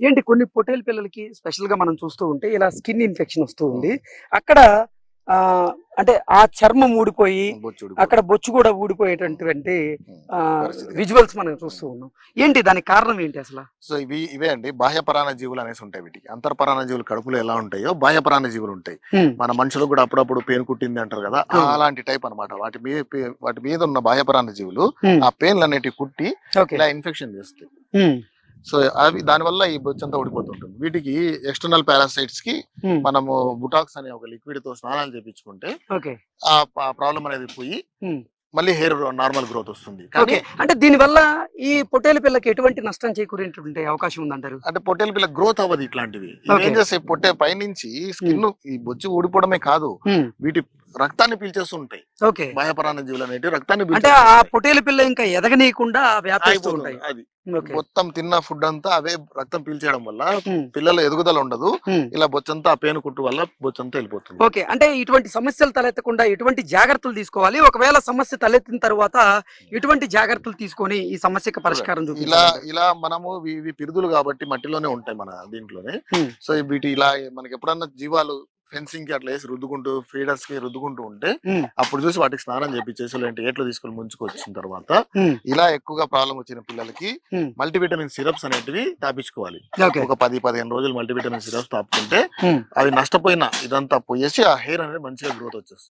ఏంటి కొన్ని పొటేల్ పిల్లలకి స్పెషల్గా మనం చూస్తూ ఉంటే ఇలా స్కిన్ ఇన్ఫెక్షన్ వస్తూ ఉంది. అక్కడ ఆ అంటే ఆ చర్మం ఊడిపోయి అక్కడ బొచ్చు కూడా ఊడిపోయేటటువంటి. విజువల్స్ మనం చూస్తూ ఉన్నాం. ఏంటి దానికి కారణం ఏంటి అసలు? సో ఇవి ఇవే అండి. బాహ్య పరాణ జీవులు అనేసి ఉంటాయి వీటికి. అంతర్పరాణ జీవులు కడుపులో ఎలా ఉంటాయో బాహ్య పరాణ జీవులు ఉంటాయి. మన మనుషులకు కూడా అప్పుడప్పుడు పెయిన్ కుట్టింది అంటారు కదా. అలాంటి టైప్ అన్నమాట. వాటి మీద వాటి మీద ఉన్న బాహ్య పరాణ జీవులు. ఆ పెయిన్లు అనేటివి కుట్టి ఇలా ఇన్ఫెక్షన్ చేస్తాయి. సో అవి దానివల్ల ఈ బొచ్చంతా ఊడిపోతుంటుంది వీటికి ఎక్స్టర్నల్ పారాసైట్స్కి. మనము బుటాక్స్ అనే ఒక లిక్విడ్తో స్నానాలు చేపించుకుంటే ఆ ప్రాబ్లం అనేది పోయి. మళ్ళీ హెయిర్ నార్మల్ గ్రోత్ వస్తుంది ఓకే అంటే దీని వల్ల ఈ పొట్టేలు పిల్లకి ఎటువంటి నష్టం చేకూరేటువంటి అవకాశం ఉందంటారు అంటే పొట్టేల పిల్ల గ్రోత్ అవ్వదు ఇట్లాంటివి. ఏం చేస్తాయి పొట్టే పైనుంచి స్కిన్ ఈ బొచ్చు ఊడిపోవడమే కాదు. వీటి రక్తాన్ని పీల్చేస్తుంటాయి. ఓకే. బాహ్యపరాణ జీవులు అనేవి రక్తాన్ని అంటే. ఆ పొట్టేలు పిల్ల ఇంకా ఎదగనీయకుండా వ్యాపిస్తూ. ఉంటాయి. అది. మొత్తం తిన్న ఫుడ్ అంతా అవే రక్తం పీల్చేయడం వల్ల. పిల్లల ఎదుగుదల ఉండదు. ఇలా బొచ్చంతా ఆ పేను కుట్టు వల్ల బొచ్చంతా వెళ్ళిపోతుంది. ఓకే. అంటే ఇటువంటి సమస్యలు తలెత్తకుండా ఎటువంటి జాగ్రత్తలు తీసుకోవాలి. ఒకవేళ సమస్య తలెత్తిన తర్వాత ఎటువంటి జాగ్రత్తలు తీసుకొని ఈ సమస్యకి పరిష్కారం ఇలా ఇలా మనము ఇవి- పిరుదులు కాబట్టి మట్టిలోనే ఉంటాయి మన దీంట్లోనే. సో వీటి ఇలా మనకి ఎప్పుడన్నా జీవాలు ఫెన్సింగ్కి అట్లా వేసి రుద్దుకుంటూ ఫీడర్స్కి రుద్దుకుంటూ ఉంటే. అప్పుడు చూసి వాటికి స్నానం చేపించేసి ఇలాంటి ఏట్లు తీసుకొని ముంచుకొచ్చిన తర్వాత. ఇలా ఎక్కువగా ప్రాబ్లం వచ్చిన పిల్లలకి. మల్టీవిటమిన్ సిరప్స్ అనేటివి తాపించుకోవాలి ఒక పది పదిహేను రోజులు మల్టీవిటమిన్ సిరప్స్ తాపుకుంటే. అవి నష్టపోయిన ఇదంతా పోయేసి ఆ హెయిర్ అనేది మంచిగా గ్రోత్ వచ్చేస్తుంది